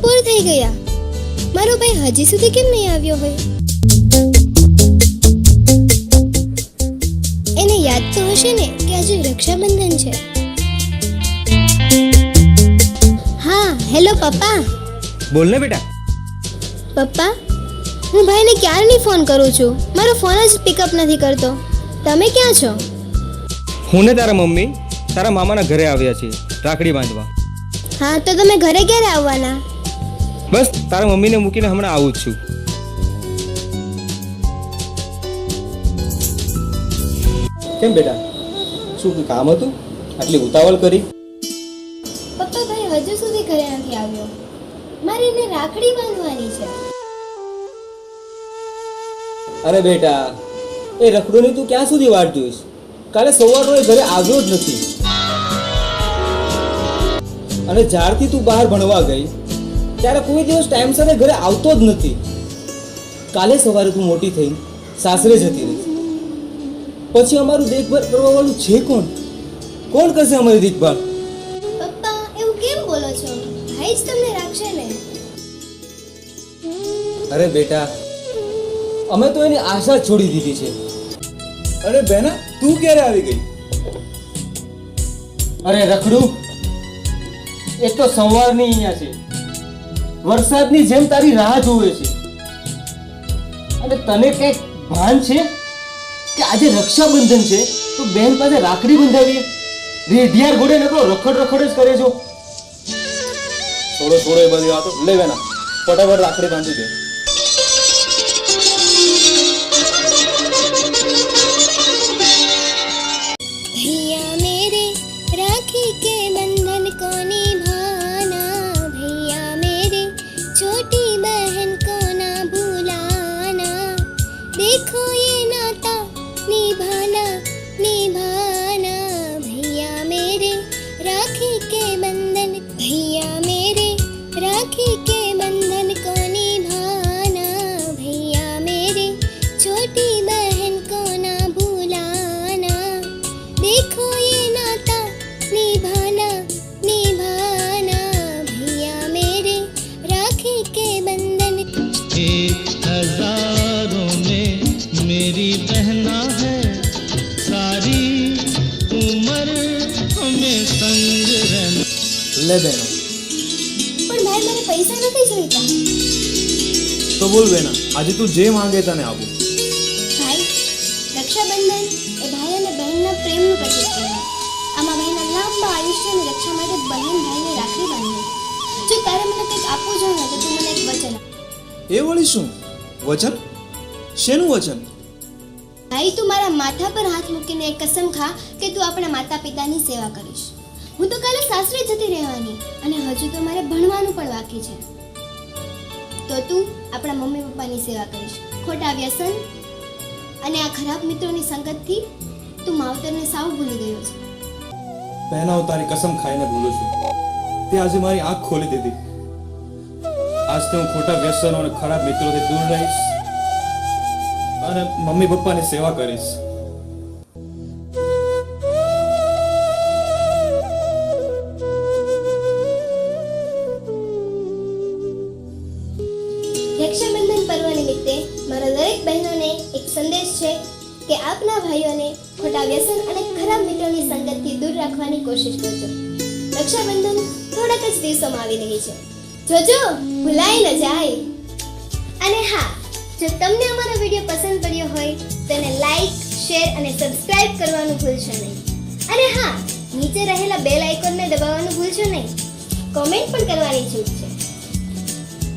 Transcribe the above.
થઈ ગયા. મારો ભાઈ હજી સુધી કેમ નહીં આવ્યો હોય? એને યાદ તો હશે ને કે આજે રક્ષાબંધન છે. હા હેલો પપ્પા. બોલ ને બેટા. પપ્પા હું ભાઈને ક્યારની ફોન કરું છું? મારો ફોન જ પિકઅપ નથી કરતો. તમે ક્યાં છો? હું ને તારા મમ્મી તારા મામાના ઘરે આવ્યા છીએ રાખડી બાંધવા. હા તો તમે ઘરે ક્યારે આવવાના? બસ તારા મમ્મીને મૂકીને હમણાં આવું છું. કેમ બેટા? શું કામ હતું? આટલી ઉતાવળ કરી? પપ્પા ભાઈ હજુ સુધી ઘરે નથી આવ્યો. મારે એને રાખડી બાંધવાની છે. અરે બેટા એ રખડોની તું ક્યાં સુધી વાટ જોઈશ? કાલે સવારનો એ ઘરે આવ્યો જ નથી. અને જ્યારથી તું બહાર ભણવા ગઈ ત્યારે કોઈ દિવસ ટાઈમસર એ ઘરે આવતો જ નથી. કાલે સવારે તું મોટી થઈ સાસરે જતી રહી. પછી અમારું દેખભાળ કરવા વાળું છે કોણ? કોણ કરશે અમારી દેખભાળ? પપ્પા એવું કેમ બોલો છો? ભાઈ જ તમને રાખશે ને. અરે બેટા અમે તો એની આશા છોડી દીધી છે. અરે બેના તું ક્યારે આવી ગઈ? અરે રખડું એ તો સવારની અહીંયા છે. વરસાદની જેમ તારી રાહ જોવે છે. અને તને કંઈક ભાન છે? કે આજે રક્ષાબંધન છે, તો બેન પાસે રાખડી બંધાવીએ? રેઢિયાર ઘોડે નકરો રખડ રખડ જ કરે છો. થોડો થોડો એ બધી વાતો. લે બેના ફટાફટ રાખડી બાંધી દે. मेरी बहना है सारी उम्र हमें संग रहना લે બેના પણ ભાઈ મને પૈસા નથી જોઈતા તો બોલ બેના આજે તું જે માંગે તને આપું ભાઈ રક્ષાબંધન એ ભાઈ અને બહેનના પ્રેમનું પ્રતીક કહેવાય આમાં ભાઈના લાંબા આયુષ્ય અને રક્ષા માટે બહેન ભાઈને રાખડી બાંધે જો તારે મને કંઈક આપવું જોઈએ ને તો તું મને એક વચન આપ એ વળી શું વચન શેનું વચન ભાઈ, તું મારા માથા પર હાથ મૂકીને કસમ ખા કે તું આપણા માતા પિતાની સેવા કરીશ. હું તો કાલે સાસરે જતી રહેવાની અને હજુ તો મારે ભણવાનું પણ બાકી છે. તો તું આપણા મમ્મી પપ્પાની સેવા કરીશ. ખોટા વ્યસન અને આ ખરાબ મિત્રોની સંગતથી તું માવતરને સાવ ભૂલી ગયો છે. પહેલા હું તારી કસમ ખાઈને ભૂલું છું. તે આજે મારી આંખ ખોલી દીધી. તો હું ખોટા વ્યસનો અને ખરાબ મિત્રોથી દૂર રહીશ. અને મમ્મી પપ્પાની સેવા કરીશ. રક્ષાબંધન પર્વ નિમિત્તે મારા દરેક બહેનોને એક સંદેશ છે કે આપના ભાઈઓને ખોટા વ્યસન અને ખરાબ મિત્રોની સંગતથી દૂર રાખવાની કોશિશ કરજો. રક્ષાબંધન થોડાક જ દિવસોમાં આવી રહી છે. જોજો, ભૂલાઈ ન જાય. અને હા જો તમને અમારો વીડિયો પસંદ પડ્યો હોય, તો એને લાઈક શેર અને સબસ્ક્રાઇબ કરવાનું ભૂલશો નહીં. અને હા, નીચે રહેલા બેલ આઇકોનને દબાવવાનું ભૂલશો નહીં. કોમેન્ટ પણ કરવાની છૂટ છે.